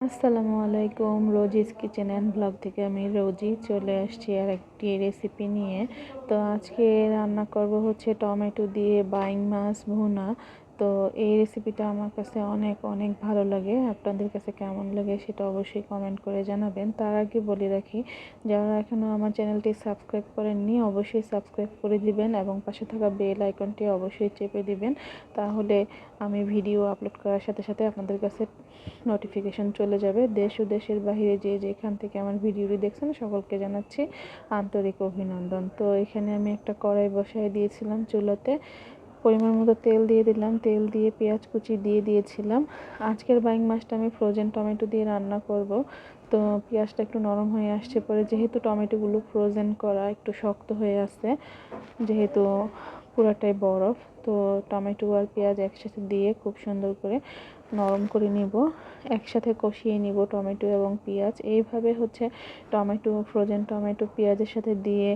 আসসালামু আলাইকুম, Rosie's kitchen and blog থেকে আমি রোজি চলে আসছি আর একটি রেসিপি নিয়ে। তো আজকে রান্না করব হচ্ছে টমেটো দিয়ে বাইং মাছ ভুনা। তো এই রেসিপিটা আমার কাছে অনেক অনেক ভালো লাগে। আপনাদের কাছে কেমন লাগে সেটা অবশ্যই কমেন্ট করে জানাবেন। তার আগে বলে রাখি, যারা এখনও আমার চ্যানেলটি সাবস্ক্রাইব করেননি, অবশ্যই সাবস্ক্রাইব করে দিবেন এবং পাশে থাকা বেল আইকনটি অবশ্যই চেপে দিবেন। তাহলে আমি ভিডিও আপলোড করার সাথে সাথে আপনাদের কাছে নোটিফিকেশন চলে যাবে। দেশ ও দেশের বাহিরে যে যেখান থেকে আমার ভিডিওটি দেখছেন, সকলকে জানাচ্ছি আন্তরিক অভিনন্দন। তো এখানে আমি একটা কড়াই বসায় দিয়েছিলাম চুলোতে। পরিমাণ মতো তেল দিয়ে দিলাম। তেল দিয়ে পেঁয়াজ কুচি দিয়ে দিয়েছিলাম। আজকের বাইং মাছটা আমি ফ্রোজেন টমেটো দিয়ে রান্না করব। তো পেঁয়াজটা একটু নরম হয়ে আসছে পরে যেহেতু টমেটোগুলো ফ্রোজেন করা একটু শক্ত হয়ে আসছে যেহেতু পুরাটাই বরফ তো টমেটো আর পেঁয়াজ একসাথে দিয়ে খুব সুন্দর করে নরম করে নিব। একসাথে কষিয়ে নিব টমেটো এবং পেঁয়াজ। এইভাবে হচ্ছে টমেটো ফ্রোজেন টমেটো পেঁয়াজের সাথে দিয়ে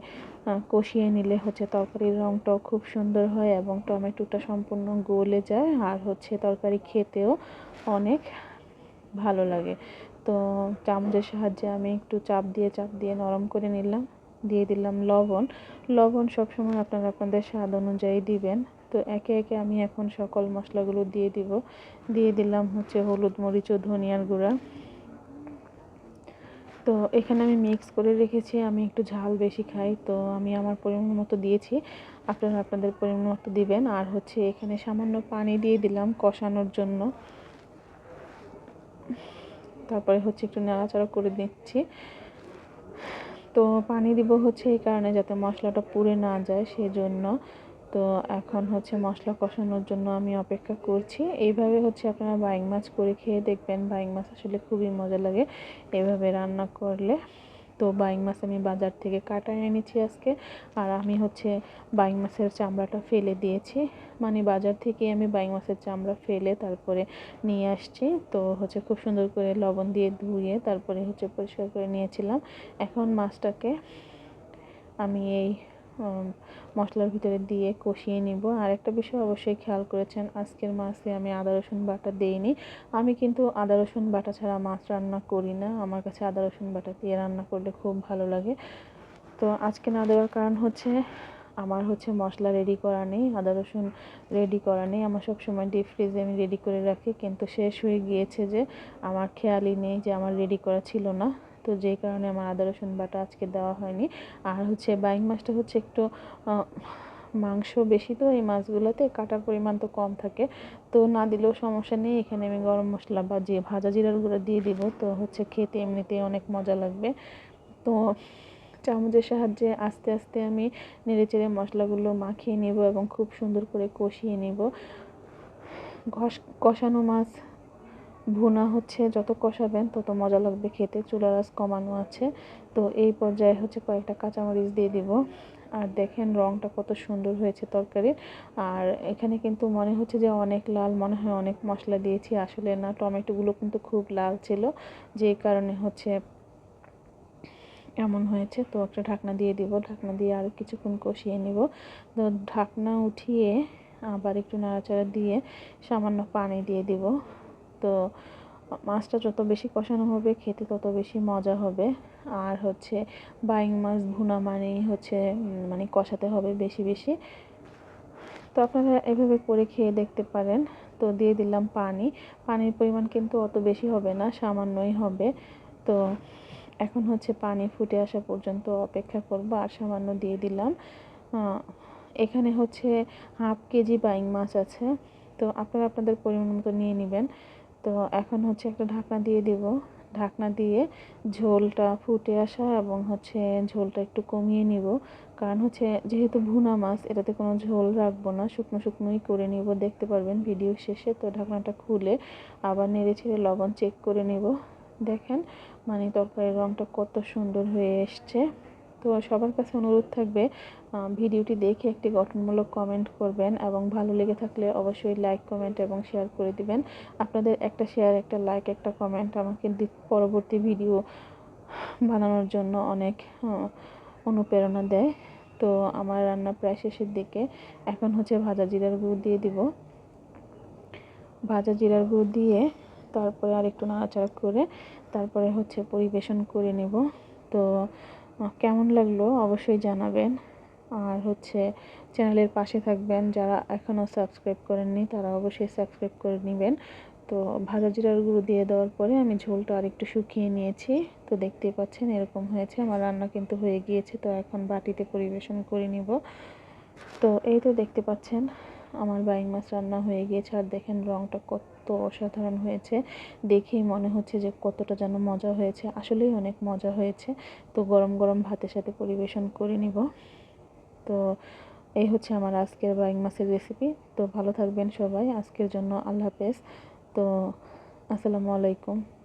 কষিয়ে নিলে হচ্ছে তরকারির রঙটাও খুব সুন্দর হয় এবং টমেটোটা সম্পূর্ণ গলে যায় আর হচ্ছে তরকারি খেতেও অনেক ভালো লাগে। তো চামচের সাহায্যে আমি একটু চাপ দিয়ে চাপ দিয়ে নরম করে নিলাম। দিয়ে দিলাম লবণ। লবণ সবসময় আপনারা আপনাদের স্বাদ অনুযায়ী দিবেন। তো একে একে আমি এখন সকল মশলাগুলো দিয়ে দিব। দিয়ে দিলাম হচ্ছে হলুদ মরিচ ও ধনিয়ার গুঁড়া। তো এখানে আমি মিক্স করে রেখেছি, আমি একটু ঝাল বেশি খাই, তো আমি আমার পরিমাণ মতো দিয়েছি। আপনারা আপনাদের পরিমাণ মতো দিবেন। আর হচ্ছে এখানে সামান্য পানি দিয়ে দিলাম কষানোর জন্য। তারপরে হচ্ছে একটু নাড়াচাড়া করে দিচ্ছি। তো পানি দিব হচ্ছে এই কারণে যাতে মশলাটা পুড়ে না যায়, সেজন্য তো এখন হচ্ছে মশলা কষানোর জন্য আমি অপেক্ষা করছি। এইভাবে হচ্ছে আপনারা বাইং মাছ করে খেয়ে দেখবেন। বাইং মাছ আসলে খুবই মজা লাগে এভাবে রান্না করলে। তো বাইং মাছ আমি বাজার থেকে কাটা এনেছি আজকে। আর আমি হচ্ছে বাইং মাছের চামড়াটা ফেলে দিয়েছি। মানে বাজার থেকে আমি বাইং মাছের চামড়া ফেলে তারপরে নিয়ে আসছি। তো হচ্ছে খুব সুন্দর করে লবণ দিয়ে ধুয়ে তারপরে হচ্ছে পরিষ্কার করে নিয়েছিলাম। এখন মাছটাকে আমি এই মশলার ভিতরে দিয়ে কষিয়ে নিব। আর একটা বিষয় অবশ্যই খেয়াল করেছেন, আজকের মাছে আমি আদা, রসুন বাটা দেইনি। আমি কিন্তু আদা, রসুন বাটা ছাড়া মাছ রান্না করি না। আমার কাছে আদা, রসুন বাটা দিয়ে রান্না করলে খুব ভালো লাগে। তো আজকে না দেওয়ার কারণ হচ্ছে, আমার হচ্ছে মশলা রেডি করা নেই, আদা, রসুন রেডি করা নেই। আমার সবসময় ডিপ ফ্রিজে আমি রেডি করে রাখি। কিন্তু শেষ হয়ে গিয়েছে যে, আমার খেয়ালই নেই যে আমার রেডি করা ছিল না। তো যেই কারণে আমার আদা রসুন বাটা আজকে দেওয়া হয়নি। আর হচ্ছে বাইং মাছটা হচ্ছে একটু মাংস বেশি তো এই মাছগুলোতে, কাটার পরিমাণ তো কম থাকে। তো না দিলেও সমস্যা নেই, এখানে আমি গরম মশলা বা যে ভাজা জিরার গুঁড়ো দিয়ে দিব, তো হচ্ছে খেতে এমনিতেই অনেক মজা লাগবে। তো চামচের সাহায্যে আস্তে আস্তে আমি নেড়ে চেড়ে মশলাগুলো মাখিয়ে নেব এবং খুব সুন্দর করে কষিয়ে নেব। ঘষ, কষানো মাছ ভুনা হচ্ছে, যত কষাবেন তত মজা লাগবে খেতে, চুলার আঁচ কমানো আছে। তো এই পর্যায়ে হচ্ছে কয়েকটা কাঁচামরিচ দিয়ে দিব। আর দেখেন রংটা কত সুন্দর হয়েছে তরকারির আর এখানে কিন্তু মনে হচ্ছে যে অনেক লাল, মনে হয় অনেক মশলা দিয়েছি। আসলে না, টমেটোগুলো কিন্তু খুব লাল ছিল, যে কারণে হচ্ছে এমন হয়েছে। তো একটা ঢাকনা দিয়ে দিব, ঢাকনা দিয়ে আর কিছুক্ষণ কষিয়ে নিব। তো ঢাকনা উঠিয়ে আবার একটু নাড়াচাড়া দিয়ে সামান্য পানি দিয়ে দিব। তো মাছটা যত বেশি কষানো হবে, খেতে তত বেশি মজা হবে। আর হচ্ছে বাইং মাছ, ভুনা মানেই হচ্ছে মানে কষাতে হবে বেশি বেশি। তো আপনারা এভাবে করে খেয়ে দেখতে পারেন। তো দিয়ে দিলাম পানি। পানির পরিমাণ কিন্তু অত বেশি হবে না, সামান্যই হবে। তো এখন হচ্ছে পানি ফুটে আসা পর্যন্ত অপেক্ষা করব আর সামান্য দিয়ে দিলাম। এখানে হচ্ছে হাফ কেজি বাইং মাছ আছে। তো আপনারা আপনাদের পরিমাণ মতো নিয়ে নেবেন। তো এখন হচ্ছে একটা ঢাকনা দিয়ে দিব। ঢাকনা দিয়ে ঝোলটা ফুটে আসা এবং হচ্ছে ঝোলটা একটু কমিয়ে নিব। কারণ হচ্ছে যেহেতু ভুনা মাছ, এটাতে কোনো ঝোল রাখব না, শুকনো শুকনোই করে নিব। দেখতে পারবেন ভিডিও শেষে। তো ঢাকনাটা খুলে আবার নেড়ে ছেড়ে লবণ চেক করে নিব। দেখেন মানে তরকারির রঙটা কত সুন্দর হয়ে এসছে। তো সবার কাছে অনুরোধ থাকবে ভিডিওটি দেখে একটি গঠনমূলক কমেন্ট করবেন এবং ভালো লেগে থাকলে অবশ্যই লাইক কমেন্ট এবং শেয়ার করে দিবেন। আপনাদের একটা শেয়ার একটা লাইক একটা কমেন্ট আমাকে পরবর্তী ভিডিও বানানোর জন্য অনেক অনুপ্রেরণা দেয়। তো আমার রান্না প্রায় শেষের দিকে। এখন হচ্ছে ভাজা জিরার গুঁড়ো দিয়ে দিব। ভাজা জিরার গুঁড়ো দিয়ে তারপরে আর একটু নাড়াচাড়া করে তারপরে হচ্ছে পরিবেশন করে নেব। তো কেমন লাগল অবশ্যই জানাবেন। আর হচ্ছে চ্যানেলের পাশে থাকবেন, যারা এখনও সাবস্ক্রাইব করেননি তারা অবশ্যই সাবস্ক্রাইব করে নেবেন। তো ভাজা জিরার গুঁড়ো দিয়ে দেওয়ার পরে আমি ঝোলটা আরেকটু শুকিয়ে নিয়েছি। তো দেখতেই পাচ্ছেন এরকম হয়েছে, আমার রান্না কিন্তু হয়ে গিয়েছে, তো এখন বাটিতে পরিবেশন করে নিব। তো এই তো দেখতে পাচ্ছেন আমার বাইং মাছ রান্না হয়ে গিয়েছে, আর দেখেন রঙটা কত অসাধারণ হয়েছে। দেখেই মনে হচ্ছে যে কতটা যেন মজা হয়েছে। আসলেই অনেক মজা হয়েছে। তো গরম গরম ভাতের সাথে পরিবেশন করে নিব। তো এই হচ্ছে আমার আজকের বাইং মাছের রেসিপি তো ভালো থাকবেন সবাই। আজকের জন্য আল্লাহ হাফেজ। তো আসসালামু আলাইকুম।